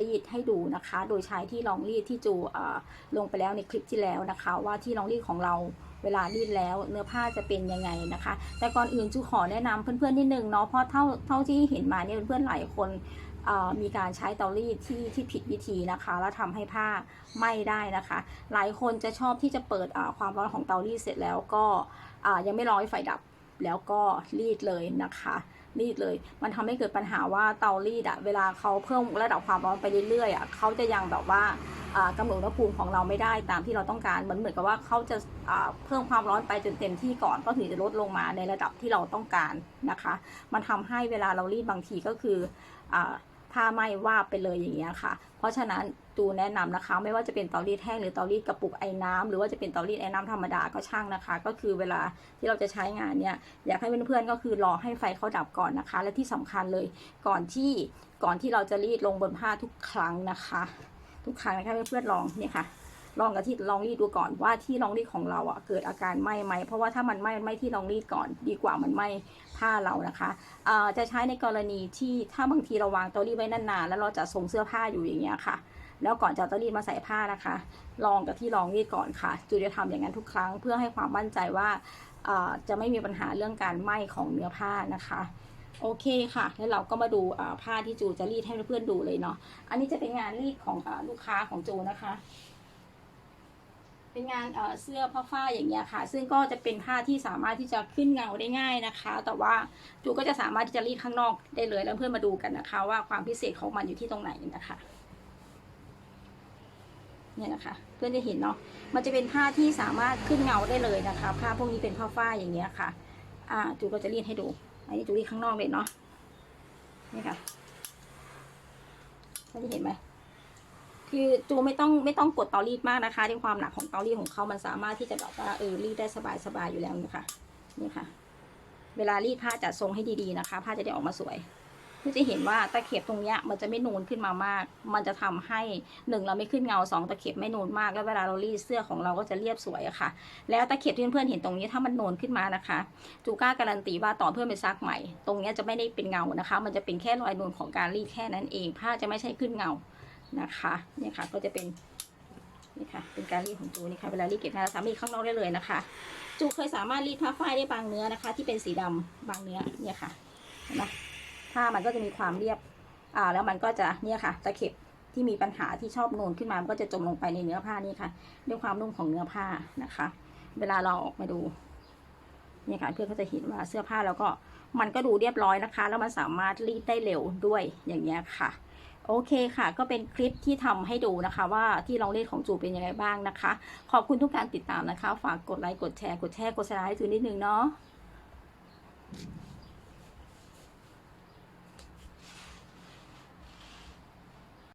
รีดให้ดูนะคะ โดยใช้ที่รองรีดที่จู่ลงไปแล้วในคลิปที่แล้วนะคะ ว่าที่รองรีดของเราเวลารีดแล้วเนื้อผ้าจะเป็นยังไงนะคะ แต่ก่อนอื่นจูขอแนะนำเพื่อนๆนิดนึงเนาะเพราะเท่าเท่าที่เห็นมาเนี่ยเพื่อนๆหลายคนมีการใช้เตารีดที่ที่ผิดวิธีนะคะ แล้วทำให้ผ้าไหม้ได้นะคะ หลายคนจะชอบที่จะเปิดความร้อนของเตารีดเสร็จแล้วก็ยังไม่ร้อให้ไฟดับ แล้วก็รีดเลยนะคะรีดเลย มันทำให้เกิดปัญหาว่าเตารีดอะเวลาเขาเพิ่มระดับความร้อนไปเรื่อยๆอะเขาจะยังแบบว่าอ่ากำหนดอุณหภูมิของเราไม่ได้ตามที่เราต้องการเหมือนเหมือนกับว่าเขาจะอ่าเพิ่มความร้อนไปจนเต็มที่ก่อนก็ถึงจะลดลงมาในระดับที่เราต้องการนะคะ มันทำให้เวลาเรารีดบางทีก็คืออ่า ผ้าไหม้วาบไปเลยอย่างเงี้ยค่ะ เพราะฉะนั้นตูแนะนำนะคะ ไม่ว่าจะเป็นเตารีดแห้งหรือเตารีดกระปุกไอ้น้ำหรือว่าจะเป็นเตารีดไอ้น้ำธรรมดาก็ช่างนะคะ ก็คือเวลาที่เราจะใช้งานเนี่ยอยากให้เพื่อนๆก็คือรอให้ไฟเขาดับก่อนนะคะ และที่สำคัญเลยก่อนที่ก่อนที่เราจะรีดลงบนผ้าทุกครั้งนะคะ ทุกครั้งนะคะเพื่อนๆลองเนี่ยค่ะ ลองกับที่ลองรีดดูก่อนว่าที่ลองรีดของเราอะเกิดอาการไหมไหมเพราะว่าถ้ามันไหมมันไหมที่ลองรีดก่อนดีกว่ามันไหมผ้าเรานะคะอ่าจะใช้ในกรณีที่ถ้าบางทีเราวางเตารีดไว้นานๆแล้วเราจะทรงเสื้อผ้าอยู่อย่างเงี้ยค่ะ แล้วก่อนจะเอาเตารีดมาใส่ผ้านะคะ ลองกับที่ลองรีดก่อนค่ะจูจะทำอย่างนั้นทุกครั้งเพื่อให้ความมั่นใจว่าอ่าจะไม่มีปัญหาเรื่องการไหมของเนื้อผ้านะคะโอเคค่ะ แล้วเราก็มาดูผ้าที่จูจะรีดให้เพื่อนๆดูเลยเนาะ อันนี้จะเป็นงานรีดของอลูกค้าของจูนะคะ เป็นงานเเสื้อผ้าฝ้ายอย่างเงี้ยค่ะ ซึ่งก็จะเป็นผ้าที่สามารถที่จะขึ้นเงาได้ง่ายนะคะ แต่ว่าจูก็จะสามารถที่จะรีดข้างนอกได้เลย แล้วเพื่อนมาดูกันนะคะ ว่าความพิเศษของมันอยู่ที่ตรงไหนนะคะเนี่ยนะคะ เพื่อนจะเห็นเนาะมันจะเป็นผ้าที่สามารถขึ้นเงาได้เลยนะคะผ้าพวกนี้เป็นผ้าฝ้ายอย่างเงี้ยค่ะ อ่าจูก็จะรีดให้ดู อันนี้จูรีดข้างนอกเลยเนาะนี่ค่ะท่านจะเห็นไหม คือจูไม่ต้องไม่ต้องกดเตารีดมากนะคะด้วยความหนักของเตารีดของเขามันสามารถที่จะแบบว่าเออรีดได้สบายสบายอยู่แล้วนี่ค่ะนี่ค่ะ เวลารีดผ้าจัดทรงให้ดีๆนะคะ ผ้าจะได้ออกมาสวยเพื่อจะเห็นว่าตะเข็บตรงเนี้ยมันจะไม่นูนขึ้นมามาก มันจะทำให้หนึ่งเราไม่ขึ้นเงาสองตะเข็บไม่นูนมาก แล้วเวลาเรารีดเสื้อของเราก็จะเรียบสวยอะค่ะ แล้วตะเข็บที่เพื่อนๆเห็นตรงนี้ถ้ามันนูนขึ้นมานะคะ จูก้าการันตีว่าต่อเพื่อนไปซักใหม่ ตรงเนี้ยจะไม่ได้เป็นเงานะคะ มันจะเป็นแค่รอยนูนของการรีดแค่นั้นเอง ผ้าจะไม่ใช่ขึ้นเงา นะคะเนี่ยค่ะก็จะเป็นนี่ค่ะเป็นการรีดของจูนี่ค่ะเวลารีดเก็บงานเราสามารถรีดข้างนอกได้เลยนะคะ จูเคยสามารถรีดผ้าฝ้ายได้บางเนื้อนะคะ ที่เป็นสีดำบางเนื้อเนี่ยค่ะเห็นไหมผ้ามันก็จะมีความเรียบอ่าแล้วมันก็จะเนี่ยค่ะตะเข็บที่มีปัญหาที่ชอบนูนขึ้นมามันก็จะจมลงไปในเนื้อผ้านี่ค่ะ ด้วยความนุ่มของเนื้อผ้านะคะ เวลาเราออกมาดูเนี่ยค่ะเพื่อนก็จะเห็นว่าเสื้อผ้าแล้วก็มันก็ดูเรียบร้อยนะคะ แล้วมันสามารถรีดได้เร็วด้วยอย่างเงี้ยค่ะ โอเคค่ะ ก็เป็นคลิปที่ทำให้ดูนะคะ ว่าที่ลองเล่นของจูเป็นยังไงบ้างนะคะ ขอบคุณทุกการติดตามนะคะ ฝากกดไลค์กดแชร์กดแชร์กดสไลค์ให้จูนิดนึงเนาะ